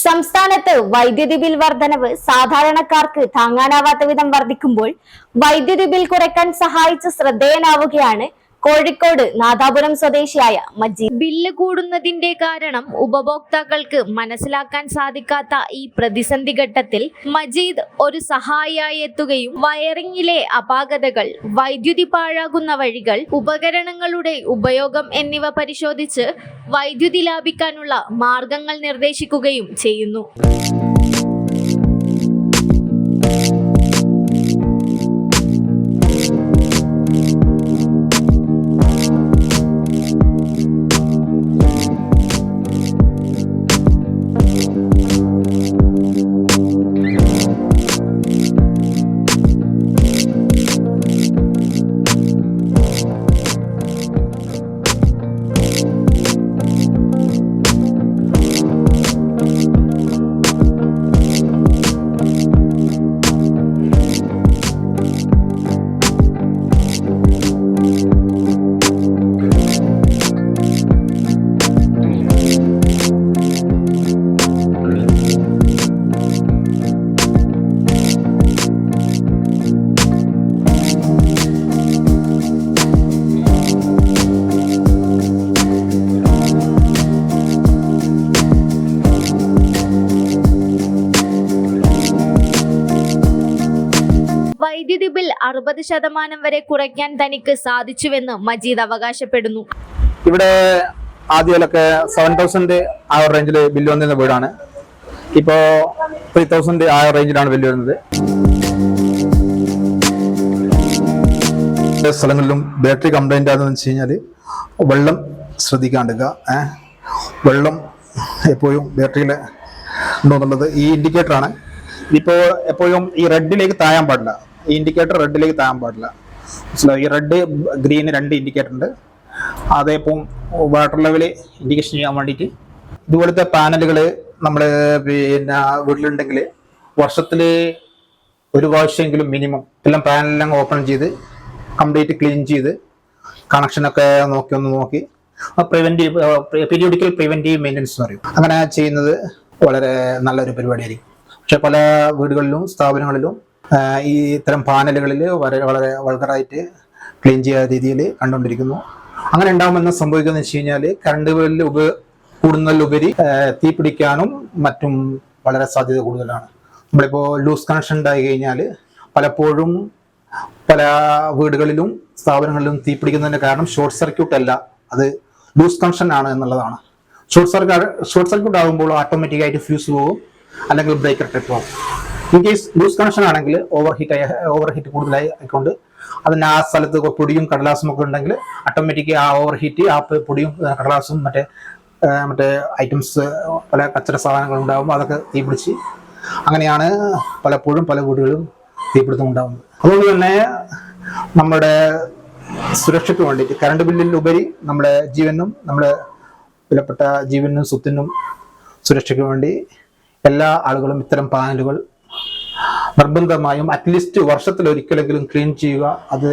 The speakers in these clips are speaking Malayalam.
സംസ്ഥാനത്ത് വൈദ്യുതി ബിൽ വർധനവ് സാധാരണക്കാർക്ക് താങ്ങാനാവാത്ത വിധം വർദ്ധിക്കുമ്പോൾ വൈദ്യുതി ബിൽ കുറയ്ക്കാൻ സഹായിച്ച ശ്രദ്ധേയനാവുകയാണ് കോഴിക്കോട് നാദാപുരം സ്വദേശിയായ മജീദ്. ബില്ല് കൂടുന്നതിന്റെ കാരണം ഉപഭോക്താക്കൾക്ക് മനസ്സിലാക്കാൻ സാധിക്കാത്ത ഈ പ്രതിസന്ധി ഘട്ടത്തിൽ മജീദ് ഒരു സഹായിയായി എത്തുകയും വയറിംഗിലെ അപാകതകൾ വൈദ്യുതി പാഴാകുന്ന വഴികൾ ഉപകരണങ്ങളുടെ ഉപയോഗം എന്നിവ പരിശോധിച്ച് വൈദ്യുതി ലാഭിക്കാനുള്ള മാർഗങ്ങൾ നിർദ്ദേശിക്കുകയും ചെയ്യുന്നു. വൈദ്യുതി ബിൽ അറുപത് ശതമാനം വരെ കുറയ്ക്കാൻ തനിക്ക് സാധിച്ചുവെന്ന് മജീദ് അവകാശപ്പെടുന്നു. ഇവിടെ ആദ്യമൊക്കെ സെവൻ തൗസൻഡ് ആ ഒരു റേഞ്ചിൽ ബില്ല് വന്നിരുന്ന വീടാണ്. ഇപ്പോ ത്രീ തൗസൻഡ് ആ റേഞ്ചിലാണ് ബില്ല് വരുന്നത്. സ്ഥലങ്ങളിലും ബാറ്ററി കംപ്ലൈന്റ് ആണെന്ന് വെച്ച് കഴിഞ്ഞാൽ വെള്ളം ശ്രദ്ധിക്കാണ്ടിരിക്കുക വെള്ളം എപ്പോഴും ബാറ്ററിയിൽ ഉണ്ടോ എന്നുള്ളത് ഈ ഇൻഡിക്കേറ്ററാണ് ആണ്. ഇപ്പോ എപ്പോഴും ഈ റെഡിലേക്ക് താഴാൻ പാടില്ല. ഈ ഇൻഡിക്കേറ്റർ റെഡിലേക്ക് താൻ പാടില്ല. മനസ്സിലായോ? ഈ റെഡ് ഗ്രീന് രണ്ട് ഇൻഡിക്കേറ്റർ ഉണ്ട്. അതേപ്പം വാട്ടർ ലെവൽ ഇൻഡിക്കേഷൻ ചെയ്യാൻ വേണ്ടിയിട്ട് ഇതുപോലത്തെ പാനലുകൾ നമ്മൾ പിന്നെ വീട്ടിലുണ്ടെങ്കിൽ വർഷത്തിൽ ഒരു പ്രാവശ്യമെങ്കിലും മിനിമം എല്ലാം പാനലെല്ലാം ഓപ്പൺ ചെയ്ത് കംപ്ലീറ്റ് ക്ലീൻ ചെയ്ത് കണക്ഷനൊക്കെ നോക്കി ഒന്ന് നോക്കി. പ്രിവെന്റീവ് പീരിയോഡിക്കൽ പ്രിവെന്റീവ് മെയിന്റനൻസ് എന്ന് പറയും. അങ്ങനെ ചെയ്യുന്നത് വളരെ നല്ലൊരു പരിപാടിയായിരിക്കും. പക്ഷെ പല വീടുകളിലും സ്ഥാപനങ്ങളിലും ഈ ഇത്തരം പാനലുകളിൽ വളരെ വളരെ വൾഗറായിട്ട് ക്ലീൻ ചെയ്യാത്ത രീതിയിൽ കണ്ടുകൊണ്ടിരിക്കുന്നു. അങ്ങനെ ഉണ്ടാകുമെന്ന് സംഭവിക്കുന്നത് വെച്ച് കഴിഞ്ഞാൽ കറണ്ട് ഉപ കൂടുന്നതിലുപരി തീ പിടിക്കാനും മറ്റും വളരെ സാധ്യത കൂടുതലാണ്. നമ്മളിപ്പോൾ ലൂസ് കണക്ഷൻ ഉണ്ടായി കഴിഞ്ഞാൽ പലപ്പോഴും പല വീടുകളിലും സ്ഥാപനങ്ങളിലും തീ പിടിക്കുന്നതിന്റെ കാരണം ഷോർട്ട് സർക്യൂട്ട് അല്ല. അത് ലൂസ് കണക്ഷൻ ആണ് എന്നുള്ളതാണ്. ഷോർട്ട് സർക്യൂട്ട് ഷോർട്ട് സർക്യൂട്ട് ആകുമ്പോൾ ഓട്ടോമാറ്റിക്കായിട്ട് ഫ്യൂസ് പോകും അല്ലെങ്കിൽ ബ്രേക്കർ ടെറ്റ് പോകും ഇൻ കേസ് ലൂസ് കണക്ഷൻ ആണെങ്കിൽ ഓവർ ഹീറ്റ് ആയ ഓവർ ഹീറ്റ് കൂടുതലായി ആയിക്കൊണ്ട് അതിന് ആ സ്ഥലത്ത് പൊടിയും കടലാസും ഒക്കെ ഉണ്ടെങ്കിൽ ഓട്ടോമാറ്റിക് ആ ഓവർ ഹീറ്റ് ആ പൊടിയും കടലാസും മറ്റേ മറ്റേ ഐറ്റംസ് പല കച്ചട സാധനങ്ങൾ ഉണ്ടാകുമ്പോൾ അതൊക്കെ തീ പിടിച്ച് അങ്ങനെയാണ് പലപ്പോഴും പല വീടുകളും തീപിടുത്തം ഉണ്ടാകുന്നത് അതുകൊണ്ട് തന്നെ നമ്മുടെ സുരക്ഷയ്ക്ക് വേണ്ടിയിട്ട് കറണ്ട് ബില്ലിൽ ഉപരി നമ്മുടെ ജീവനും നമ്മുടെ വിലപ്പെട്ട ജീവനും സ്വത്തിനും സുരക്ഷയ്ക്ക് വേണ്ടി എല്ലാ ആളുകളും ഇത്തരം പാനലുകൾ നിർബന്ധമായും അറ്റ്ലീസ്റ്റ് വർഷത്തിൽ ഒരിക്കലെങ്കിലും ക്ലീൻ ചെയ്യുക. അത്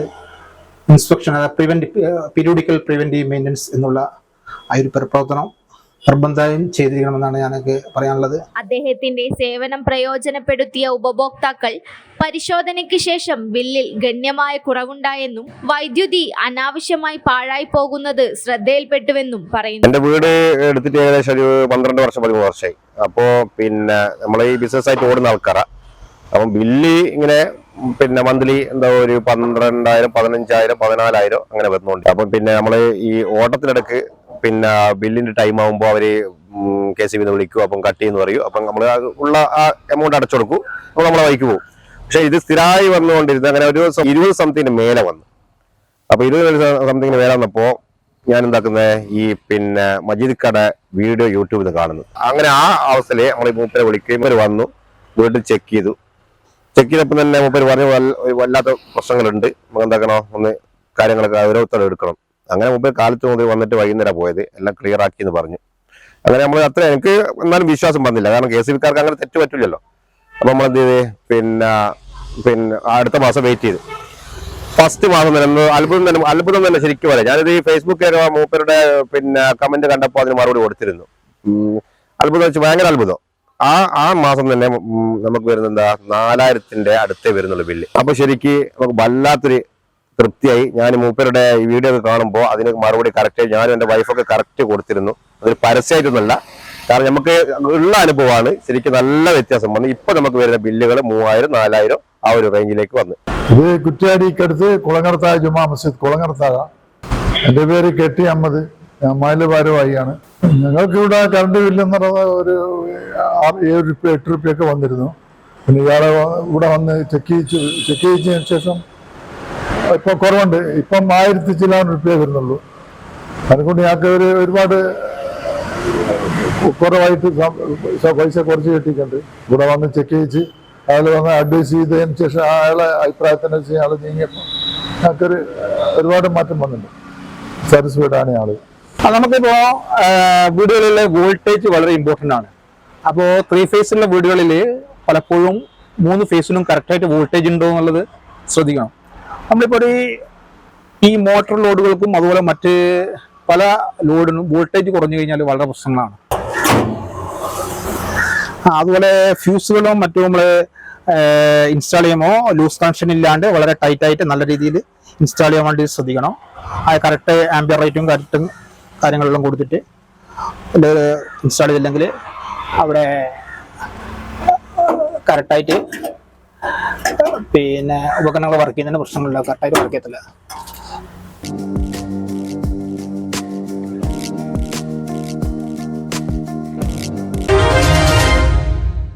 ഇൻസ്പെക്ഷൻ അതായത് പ്രിവെന്റ് പീരിയോഡിക്കൽ പ്രിവെന്റീവ് മെയിന്റനൻസ് എന്നുള്ള ആ ഒരു പ്രവർത്തനം നിർബന്ധമായും ചെയ്തിരിക്കണമെന്നാണ് ഞാനൊക്കെ പറയാനുള്ളത്. അദ്ദേഹത്തിന്റെ സേവനം പ്രയോജനപ്പെടുത്തിയ ഉപഭോക്താക്കൾ പരിശോധനയ്ക്ക് ശേഷം ബില്ലിൽ ഗണ്യമായ കുറവുണ്ടായെന്നും വൈദ്യുതി അനാവശ്യമായി പാഴായി പോകുന്നത് ശ്രദ്ധയിൽപ്പെട്ടുവെന്നും പറയുന്നു. എന്റെ വീട് എടുത്തിട്ട് ഏകദേശം ഒരു പന്ത്രണ്ട് വർഷം പതിമൂന്ന് വർഷമായി. അപ്പോ പിന്നെ നമ്മൾ ഈ ബിസിനസ് ആയിട്ട് ഓടുന്ന ആൾക്കാരാ. അപ്പം ബില്ല് ഇങ്ങനെ പിന്നെ മന്ത്ലി എന്താ ഒരു പന്ത്രണ്ടായിരം പതിനഞ്ചായിരം പതിനാലായിരം അങ്ങനെ വരുന്നുണ്ട്. അപ്പം പിന്നെ നമ്മൾ ഈ ഓട്ടത്തിനിടക്ക് പിന്നെ ബില്ലിന്റെ ടൈം ആകുമ്പോൾ അവർ കെ സി ബിന്ന് വിളിക്കും. അപ്പം കട്ട് ചെയ്യുന്നു പറയും. അപ്പം നമ്മൾ ഉള്ള ആ എമൗണ്ട് അടച്ചു കൊടുക്കും. അപ്പോൾ നമ്മളെ വഴിക്ക് പോകും. പക്ഷെ ഇത് സ്ഥിരമായി വന്നുകൊണ്ടിരുന്നത് അങ്ങനെ ഒരു ദിവസം ഇരുപത് സംതിങ്ങിന് മേലെ വന്നു. അപ്പൊ ഇരുപത് സംതിങ്ങിന് മേലെ വന്നപ്പോ ഞാൻ എന്താക്കുന്നത് ഈ പിന്നെ മജീദ് കട വീഡിയോ യൂട്യൂബിൽ കാണുന്നു. അങ്ങനെ ആ അവസ്ഥയിൽ നമ്മൾ മൂപ്പരെ ഇവർ വന്നു. വീട്ടിൽ ചെക്ക് ചെയ്തു. ചെക്ക് ചെയ്തപ്പോൾ തന്നെ മൂപ്പര് പറഞ്ഞു വല്ലാത്ത പ്രശ്നങ്ങളുണ്ട്. നമുക്ക് എന്താക്കണോ? ഒന്ന് കാര്യങ്ങളൊക്കെ ഓരോരുത്തർ എടുക്കണം. അങ്ങനെ മുമ്പേ കാലത്ത് മുതൽ വന്നിട്ട് വൈകുന്നേരം പോയത്. എല്ലാം ക്ലിയർ ആക്കി എന്ന് പറഞ്ഞു. അങ്ങനെ നമ്മൾ അത്ര എനിക്ക് എന്നാലും വിശ്വാസം വന്നില്ല. കാരണം കെ സി ബിക്കാർക്ക് അങ്ങനെ തെറ്റ് പറ്റില്ലല്ലോ. അപ്പൊ നമ്മൾ എന്ത് ചെയ്ത്? പിന്നെ പിന്നെ അടുത്ത മാസം വെയിറ്റ് ചെയ്ത്. ഫസ്റ്റ് മാസം തന്നെ അത്ഭുതം തന്നെ അത്ഭുതം തന്നെ ശരിക്കും പറയാം. ഞാനിത് ഈ ഫേസ്ബുക്കിൽ മൂപ്പരുടെ പിന്നെ കമന്റ് കണ്ടപ്പോൾ അതിന് മറുപടി കൊടുത്തിരുന്നു. അത്ഭുതം വെച്ച് ഭയങ്കര അത്ഭുതം. ആ ആ മാസം തന്നെ നമുക്ക് വരുന്ന എന്താ? നാലായിരത്തിന്റെ അടുത്തേ വരുന്നുള്ളൂ ബില്ല് അപ്പൊ ശരിക്ക് നമുക്ക് വല്ലാത്തൊരു തൃപ്തിയായി. ഞാൻ മൂപ്പരുടെ ഈ വീഡിയോ ഒക്കെ കാണുമ്പോൾ അതിന് മറുപടി കറക്റ്റ് ഞാനും എന്റെ വൈഫൊക്കെ കറക്റ്റ് കൊടുത്തിരുന്നു. അതൊരു പരസ്യമായിട്ടൊന്നുമല്ല. കാരണം നമുക്ക് ഉള്ള അനുഭവമാണ്. ശരിക്കും നല്ല വ്യത്യാസം വന്നു. ഇപ്പൊ നമുക്ക് വരുന്ന ബില്ലുകൾ മൂവായിരം നാലായിരം ആ ഒരു റേഞ്ചിലേക്ക് വന്നു. ഇത് കുറ്റ്യാടിക്കടുത്ത് കുളങ്ങർത്താ ജുമാ മസ്ജിദ്. കുളങ്ങർത്താ എന്റെ പേര് കെട്ടി ടി അഹമ്മദ്. ഞാൻ ഭാരവായിയാണ് ഞങ്ങൾക്കിവിടെ കറണ്ട് ബില്ലെന്ന് പറയുന്നത് ഒരു ഏഴ് റുപ്യ എട്ട് റുപ്യൊക്കെ വന്നിരുന്നു. പിന്നെ ഇയാളെ ഇവിടെ വന്ന് ചെക്ക് ചെയ്ത് ചെക്ക് ചെയ്തതിന് ശേഷം ഇപ്പൊ കുറവുണ്ട്. ഇപ്പം ആയിരത്തി ചില്ലാൻ റുപ്യ വരുന്നുള്ളൂ. അതുകൊണ്ട് ഞങ്ങൾക്ക് ഒരു ഒരുപാട് കുറവായിട്ട് പൈസ കുറച്ച് കിട്ടിയിട്ടുണ്ട്. ഇവിടെ വന്ന് ചെക്ക് ചെയ്ച്ച് അയാൾ വന്ന് അഡ്വൈസ് ചെയ്തതിന് ശേഷം അയാളെ അഭിപ്രായത്തിനനുസരിച്ച് അയാൾ നീങ്ങിയപ്പോൾ ഞങ്ങൾക്കൊരു ഒരുപാട് മാറ്റം വന്നിട്ടുണ്ട്. സാറ്റിസ്ഫൈഡ് ആണ് ആൾ നമുക്കിപ്പോ വീടുകളിലെ വോൾട്ടേജ് വളരെ ഇമ്പോർട്ടന്റ് ആണ്. അപ്പോൾ ത്രീ ഫേസിലുള്ള വീടുകളിൽ പലപ്പോഴും മൂന്ന് ഫേസിലും കറക്റ്റായിട്ട് വോൾട്ടേജ് ഉണ്ടോ എന്നുള്ളത് ശ്രദ്ധിക്കണം. നമ്മളിപ്പോ ഈ മോട്ടോർ ലോഡുകൾക്കും അതുപോലെ മറ്റ് പല ലോഡിനും വോൾട്ടേജ് കുറഞ്ഞു കഴിഞ്ഞാൽ വളരെ പ്രശ്നങ്ങളാണ്. അതുപോലെ ഫ്യൂസുകളോ മറ്റു നമ്മൾ ഇൻസ്റ്റാൾ ചെയ്യുമ്പോൾ ലൂസ് കണക്ഷൻ ഇല്ലാണ്ട് വളരെ ടൈറ്റ് ആയിട്ട് നല്ല രീതിയിൽ ഇൻസ്റ്റാൾ ചെയ്യാൻ വേണ്ടി ശ്രദ്ധിക്കണം. ആ കറക്റ്റ് ആംബിയർ റേറ്റും കറക്റ്റും കാര്യങ്ങളെല്ലാം കൊടുത്തിട്ട് ഇൻസ്റ്റാൾ ചെയ്തില്ലെങ്കിൽ അവിടെ കറക്റ്റായിട്ട് പിന്നെ ഉപകരണങ്ങൾ വർക്ക് ചെയ്യുന്നതിന് പ്രശ്നങ്ങളില്ല. കറക്റ്റായിട്ട് വർക്ക് ചെയ്യത്തില്ല.